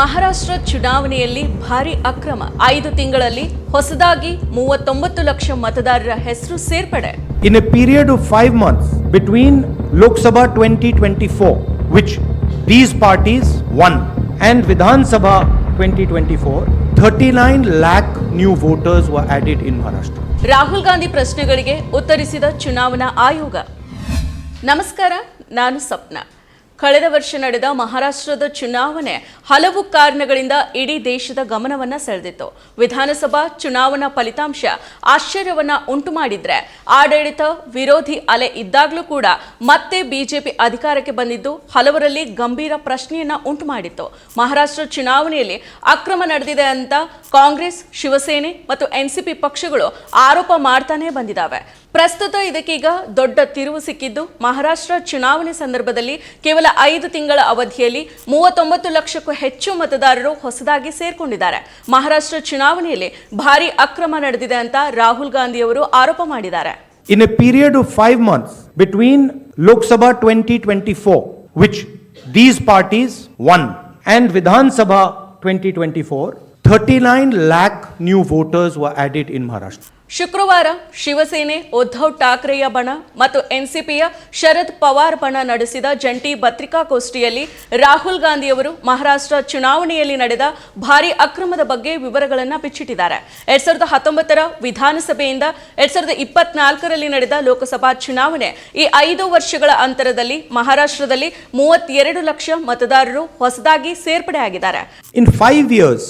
ಮಹಾರಾಷ್ಟ್ರ ಚುನಾವಣೆಯಲ್ಲಿ ಭಾರಿ ಅಕ್ರಮ. ಐದು ತಿಂಗಳಲ್ಲಿ ಹೊಸದಾಗಿ ಮೂವತ್ತೊಂಬತ್ತು ಲಕ್ಷ ಮತದಾರರ ಹೆಸರು ಸೇರ್ಪಡೆ. In a period a period of Lok Sabha months twenty Lok Sabha 2024, which these parties Vidhan Sabha twenty Sabha 2024, 39 lakh new voters were added in Maharashtra Rahul Gandhi ಪ್ರಶ್ನೆಗಳಿಗೆ ಉತ್ತರಿಸಿದ ಚುನಾವಣಾ ಆಯೋಗ. ನಮಸ್ಕಾರ ನಾನು ಸಪ್ನ. ಕಳೆದ ವರ್ಷ ನಡೆದ ಮಹಾರಾಷ್ಟ್ರದ ಚುನಾವಣೆ ಹಲವು ಕಾರಣಗಳಿಂದ ಇಡೀ ದೇಶದ ಗಮನವನ್ನ ಸೆಳೆದಿತ್ತು. ವಿಧಾನಸಭಾ ಚುನಾವಣಾ ಫಲಿತಾಂಶ ಆಶ್ಚರ್ಯವನ್ನ ಉಂಟು ಮಾಡಿದ್ರೆ ಆಡಳಿತ ವಿರೋಧಿ ಅಲೆ ಇದ್ದಾಗಲೂ ಕೂಡ ಮತ್ತೆ ಬಿಜೆಪಿ ಅಧಿಕಾರಕ್ಕೆ ಬಂದಿದ್ದು ಹಲವರಲ್ಲಿ ಗಂಭೀರ ಪ್ರಶ್ನೆಯನ್ನ ಉಂಟು ಮಾಡಿತ್ತು. ಮಹಾರಾಷ್ಟ್ರ ಚುನಾವಣೆಯಲ್ಲಿ ಅಕ್ರಮ ನಡೆದಿದೆ ಅಂತ ಕಾಂಗ್ರೆಸ್, ಶಿವಸೇನೆ ಮತ್ತು ಎನ್ಸಿಪಿ ಪಕ್ಷಗಳು ಆರೋಪ ಮಾಡ್ತಾನೆ ಬಂದಿದ್ದಾವೆ ಪ್ರಸ್ತುತ ಇದಕ್ಕೀಗ ದೊಡ್ಡ ತಿರುವು ಸಿಕ್ಕಿದ್ದು ಮಹಾರಾಷ್ಟ್ರ ಚುನಾವಣೆ ಸಂದರ್ಭದಲ್ಲಿ ಕೇವಲ ಐದು ತಿಂಗಳ ಅವಧಿಯಲ್ಲಿ ಮೂವತ್ತೊಂಬತ್ತು ಲಕ್ಷಕ್ಕೂ ಹೆಚ್ಚು ಮತದಾರರು ಹೊಸದಾಗಿ ಸೇರ್ಕೊಂಡಿದ್ದಾರೆ ಮಹಾರಾಷ್ಟ್ರ ಚುನಾವಣೆಯಲ್ಲಿ ಭಾರಿ ಅಕ್ರಮ ನಡೆದಿದೆ ಅಂತ ರಾಹುಲ್ ಗಾಂಧಿ ಅವರು ಆರೋಪ ಮಾಡಿದ್ದಾರೆ In a period of five months between Lok Sabha 2024, which these parties won, and Vidhan Sabha 2024, 39 lakh new voters were added in Maharashtra. ಶುಕ್ರವಾರ ಶಿವಸೇನೆ ಉದ್ಧವ್ ಠಾಕ್ರೆಯ ಬಣ ಮತ್ತು ಎನ್ಸಿಪಿಯ ಶರದ್ ಪವಾರ್ ಬಣ ನಡೆಸಿದ ಜಂಟಿ ಪತ್ರಿಕಾಗೋಷ್ಠಿಯಲ್ಲಿ ರಾಹುಲ್ ಗಾಂಧಿಯವರು ಮಹಾರಾಷ್ಟ್ರ ಚುನಾವಣೆಯಲ್ಲಿ ನಡೆದ ಭಾರಿ ಅಕ್ರಮದ ಬಗ್ಗೆ ವಿವರಗಳನ್ನು ಬಿಚ್ಚಿಟ್ಟಿದ್ದಾರೆ. ಎರಡ್ ಸಾವಿರದ ಹತ್ತೊಂಬತ್ತರ ವಿಧಾನಸಭೆಯಿಂದ ಎರಡ್ ಸಾವಿರದ ಇಪ್ಪತ್ನಾಲ್ಕರಲ್ಲಿ ನಡೆದ ಲೋಕಸಭಾ ಚುನಾವಣೆ ಈ ಐದು ವರ್ಷಗಳ ಅಂತರದಲ್ಲಿ ಮಹಾರಾಷ್ಟ್ರದಲ್ಲಿ ಮೂವತ್ತೆರಡು ಲಕ್ಷ ಮತದಾರರು ಹೊಸದಾಗಿ ಸೇರ್ಪಡೆಯಾಗಿದ್ದಾರೆ In between years,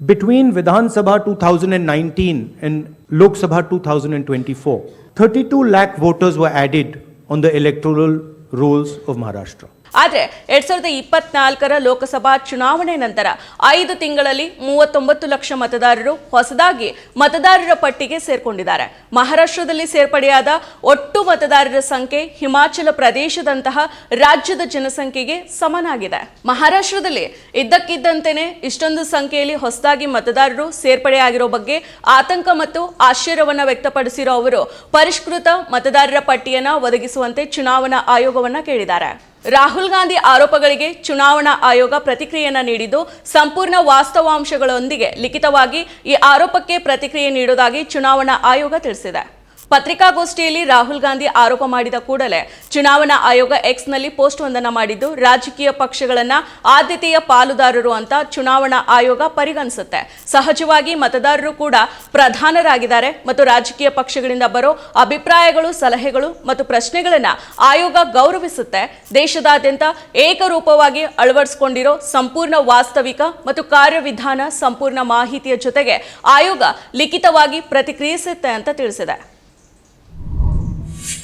between Vidhan Sabha 2019 and Lok Sabha 2024, 32 lakh voters were added on the electoral rolls of Maharashtra. ಆದರೆ ಎರಡ್ ಸಾವಿರದ ಇಪ್ಪತ್ನಾಲ್ಕರ ಲೋಕಸಭಾ ಚುನಾವಣೆ ನಂತರ ಐದು ತಿಂಗಳಲ್ಲಿ ಮೂವತ್ತೊಂಬತ್ತು ಲಕ್ಷ ಮತದಾರರು ಹೊಸದಾಗಿ ಮತದಾರರ ಪಟ್ಟಿಗೆ ಸೇರ್ಕೊಂಡಿದ್ದಾರೆ. ಮಹಾರಾಷ್ಟ್ರದಲ್ಲಿ ಸೇರ್ಪಡೆಯಾದ ಒಟ್ಟು ಮತದಾರರ ಸಂಖ್ಯೆ ಹಿಮಾಚಲ ಪ್ರದೇಶದಂತಹ ರಾಜ್ಯದ ಜನಸಂಖ್ಯೆಗೆ ಸಮನಾಗಿದೆ. ಮಹಾರಾಷ್ಟ್ರದಲ್ಲಿ ಇದ್ದಕ್ಕಿದ್ದಂತೆಯೇ ಇಷ್ಟೊಂದು ಸಂಖ್ಯೆಯಲ್ಲಿ ಹೊಸದಾಗಿ ಮತದಾರರು ಸೇರ್ಪಡೆಯಾಗಿರೋ ಬಗ್ಗೆ ಆತಂಕ ಮತ್ತು ಆಶ್ಚರ್ಯವನ್ನು ವ್ಯಕ್ತಪಡಿಸಿರೋ ಅವರು, ಪರಿಷ್ಕೃತ ಮತದಾರರ ಪಟ್ಟಿಯನ್ನ ಒದಗಿಸುವಂತೆ ಚುನಾವಣಾ ಆಯೋಗವನ್ನ ಕೇಳಿದ್ದಾರೆ. ರಾಹುಲ್ ಗಾಂಧಿ ಆರೋಪಗಳಿಗೆ ಚುನಾವಣಾ ಆಯೋಗ ಪ್ರತಿಕ್ರಿಯೆಯನ್ನು ನೀಡಿದ್ದು ಸಂಪೂರ್ಣ ವಾಸ್ತವಾಂಶಗಳೊಂದಿಗೆ ಲಿಖಿತವಾಗಿ ಈ ಆರೋಪಕ್ಕೆ ಪ್ರತಿಕ್ರಿಯೆ ನೀಡುವುದಾಗಿ ಚುನಾವಣಾ ಆಯೋಗ ತಿಳಿಸಿದೆ. ಪತ್ರಿಕಾಗೋಷ್ಠಿಯಲ್ಲಿ ರಾಹುಲ್ ಗಾಂಧಿ ಆರೋಪ ಮಾಡಿದ ಕೂಡಲೇ ಚುನಾವಣಾ ಆಯೋಗ ಎಕ್ಸ್ನಲ್ಲಿ ಪೋಸ್ಟ್ ಒಂದನ್ನು ಮಾಡಿದ್ದು, ರಾಜಕೀಯ ಪಕ್ಷಗಳನ್ನ ಆದ್ಯತೆಯ ಪಾಲುದಾರರು ಅಂತ ಚುನಾವಣಾ ಆಯೋಗ ಪರಿಗಣಿಸುತ್ತೆ. ಸಹಜವಾಗಿ ಮತದಾರರು ಕೂಡ ಪ್ರಧಾನರಾಗಿದ್ದಾರೆ ಮತ್ತು ರಾಜಕೀಯ ಪಕ್ಷಗಳಿಂದ ಬರೋ ಅಭಿಪ್ರಾಯಗಳು, ಸಲಹೆಗಳು ಮತ್ತು ಪ್ರಶ್ನೆಗಳನ್ನ ಆಯೋಗ ಗೌರವಿಸುತ್ತೆ. ದೇಶದಾದ್ಯಂತ ಏಕರೂಪವಾಗಿ ಅಳವಡಿಸಿಕೊಂಡಿರೋ ಸಂಪೂರ್ಣ ವಾಸ್ತವಿಕ ಮತ್ತು ಕಾರ್ಯವಿಧಾನ ಸಂಪೂರ್ಣ ಮಾಹಿತಿಯ ಜೊತೆಗೆ ಆಯೋಗ ಲಿಖಿತವಾಗಿ ಪ್ರತಿಕ್ರಿಯಿಸುತ್ತೆ ಅಂತ ತಿಳಿಸಿದೆ.